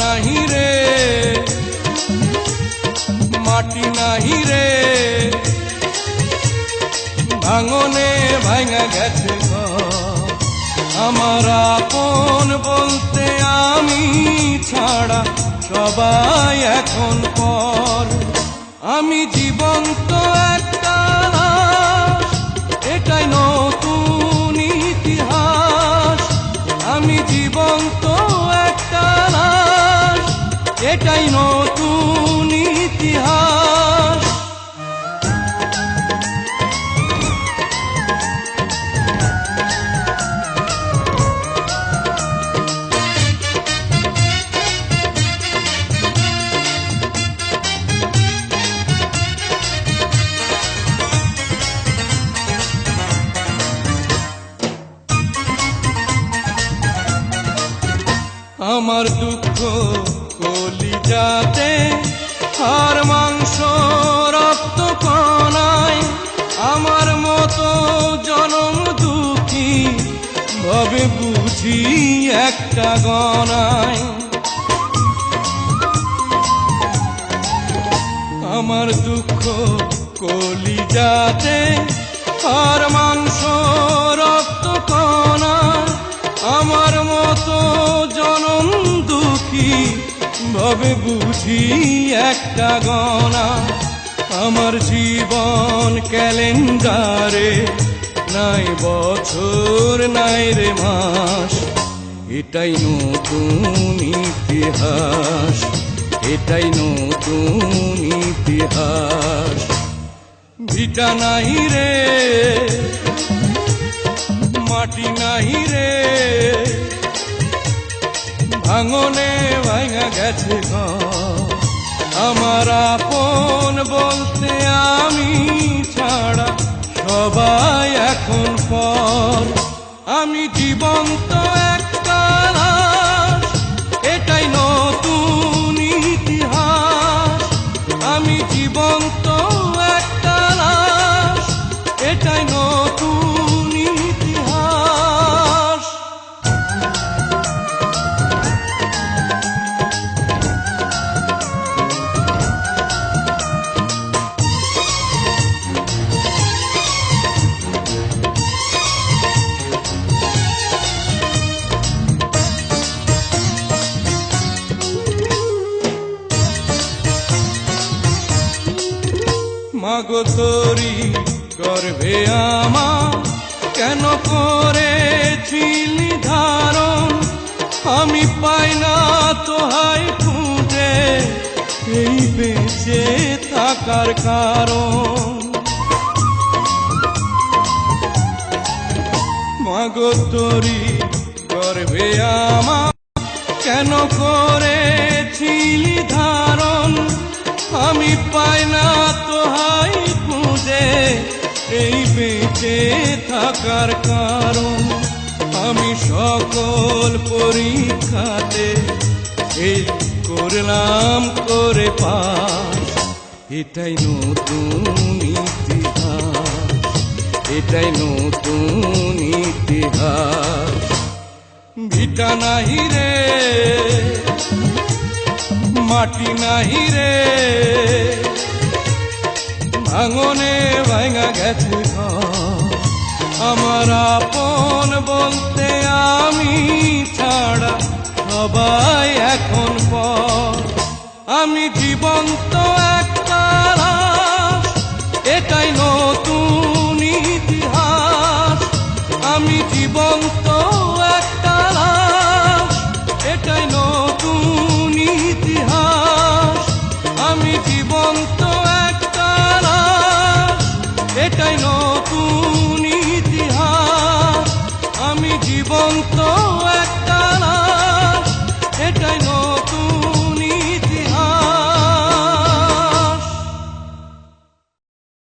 নাহি রে। মাটি নাহি রে। ভাঙনে ভাঙা গেছে আমার আপন বলতে আমি ছাড়া সবাই এখন পর। আমি জীবন্ত এটাই নতুন ইতিহাস। আমার দুঃখ কলি যাতে আর মাংস রক্ত কনায় আমার মতো জনম দুঃখী ভাবে বুঝি একটা গনায় আমার দুঃখ কলি যাতে আর ভাবে বুঝি একটা গণা আমার জীবন ক্যালেন্ডারে নাই বছর, নাই রে মাস। এটাই নতুন ইতিহাস, এটাই নতুন ইতিহাস। ভিটা নাই রে, মাটি নাই রে। ভাঙনে ভাঙা গেছে। আমার আপন বলতে আমি ছাড়া সবাই এখন পর আমি জীবন্ত এটাই নতুন আমি জীবন্ত একটা এটাই নতুন মাগো তোরি গর্ভে আমার। কেন করেছিলি ধারণ? আমি পাই না তোহাই খুঁজে, এই বেঁচে থাকার কারণ। মাগো তোরি গর্ভে আমার। কেন করেছিলি ধারণ? আমি পাই না বেঁচে থাকার কারণ আমি সকল পরীক্ষাতে এই করলাম করে পাস এটাই নতুন ইতিহাস, এটাই নতুন ইতিহাস। ভিটা নাহি রে, মাটি নাহি রে, ভাঙনে তো একটানা এটাই